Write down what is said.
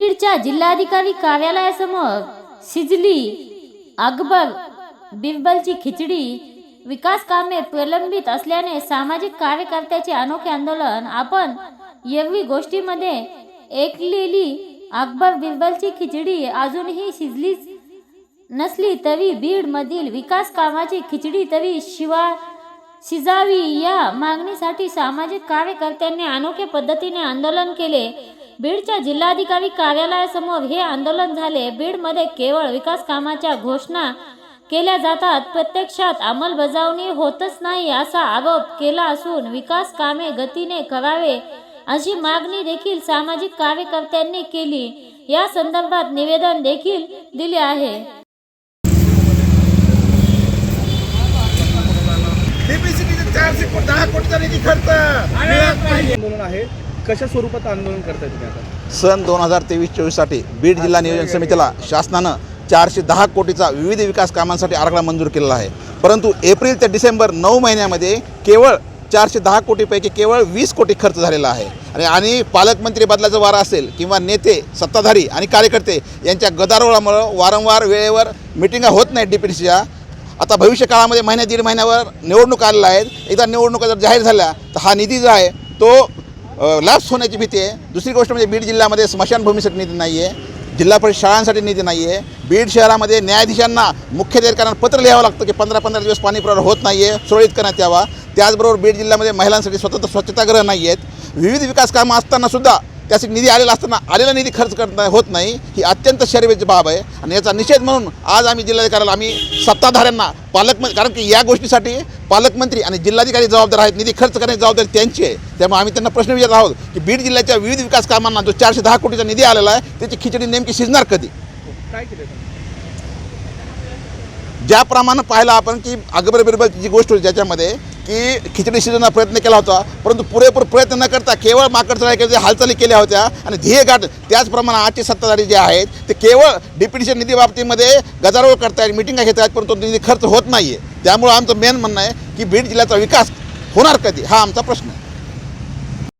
बीडच्या जिल्हाधिकारी कार्यालयासमोर शिजली अकबर बिरबलची खिचडी विकास कामे प्रलंबित असल्याने सामाजिक कार्यकर्त्याचे अनोखे आंदोलन. आपण एरवी गोष्टीमध्ये ऐकलेली अकबर बिरबलची खिचडी अजूनही शिजलीच नसली तरी बीडमधील विकास कामाची खिचडी तरी शिवा शिजावी या मागणीसाठी सामाजिक कार्यकर्त्यांनी अनोख्या पद्धतीने आंदोलन केले. बीडच्या जिल्हाधिकारी कार्यालयासमोर हे आंदोलन झाले. बीडमध्ये केवळ विकास कामाच्या घोषणा केल्या जातात. प्रत्यक्षात अंमलबजावणी होतच नाही असा आरोप केला असून विकास कामे गतीने करावे अशी मागणी देखील सामाजिक कार्यकर्त्यांनी केली. या संदर्भात निवेदन देखील दिले आहे. डीपीसीबीचे चारशे कोटी दहा कोटीचा निधी खर्च. आंदोलन आहे. कशा स्वरूपात आंदोलन करताय तुम्ही आता? सन दोन हजार तेवीस चोवीससाठी बीड जिल्हा नियोजन समितीला शासनानं चारशे दहा कोटीचा विविध विकास कामांसाठी आराखडा मंजूर केलेला आहे. परंतु एप्रिल ते डिसेंबर नऊ महिन्यामध्ये केवळ चारशे दहा कोटीपैकी केवळ वीस कोटी खर्च झालेला आहे. आणि आणि पालकमंत्री बदलाचा वारा असेल किंवा नेते सत्ताधारी आणि कार्यकर्ते यांच्या गदारोळामुळं वारंवार वेळेवर मिटिंगा होत नाहीत डी पी डी सीच्या आता भविष्य काळामध्ये महिन्या दीड महिन्यावर निवडणूक आलेल्या आहेत. एकदा निवडणुका जर जाहीर झाल्या तर हा निधी जो आहे तो लॅप्स होण्याची भीती आहे. दुसरी गोष्ट म्हणजे बीड जिल्ह्यामध्ये स्मशानभूमीसाठी निधी नाही आहे जिल्हा परिषद शाळांसाठी निधी नाही आहे बीड शहरामध्ये न्यायाधीशांना मुख्याधिकाऱ्यांना पत्र लिहावं लागतं की पंधरा पंधरा दिवस पाणी पुरवठा होत नाही आहे सुरळीत करण्यात यावा. त्याचबरोबर बीड जिल्ह्यामध्ये महिलांसाठी स्वतंत्र स्वच्छतागृह नाही आहेत विविध विकास कामं असताना सुद्धा त्यासाठी निधी आलेला असताना आलेला निधी खर्च करता होत नाही. ही अत्यंत शर्वेची बाब आहे. आणि याचा निषेध म्हणून आज आम्ही जिल्हाधिकाऱ्याला आम्ही सत्ताधाऱ्यांना पालकमंत्री कारण की या गोष्टीसाठी पालकमंत्री आणि जिल्हाधिकारी जबाबदार आहेत. निधी खर्च करण्याची जबाबदारी त्यांची आहे. त्यामुळे आम्ही त्यांना प्रश्न विचारत आहोत की बीड जिल्ह्याच्या विविध विकास कामांना जो चारशे दहा कोटीचा निधी आलेला आहे त्याची खिचडी नेमकी शिजणार कधी? काय ज्याप्रमाणे पाहिलं आपण की अकबर बिरबलची जी गोष्ट होती ज्याच्यामध्ये की खिचडी शिजवण्याचा प्रयत्न केला होता परंतु पुरेपूर प्रयत्न न करता केवळ माकडचराच्या हालचाली केल्या होत्या आणि ध्येय गाठ त्याचप्रमाणे आजचे सत्ताधारी जे आहेत ते केवळ डीपीडीच्या निधी बाबतीमध्ये गदारोळ करतायत मिटिंगा घेत आहेत परंतु निधी खर्च होत नाही आहे त्यामुळं आमचं मेन म्हणणं आहे की बीड जिल्ह्याचा विकास होणार कधी? हा आमचा प्रश्न आहे.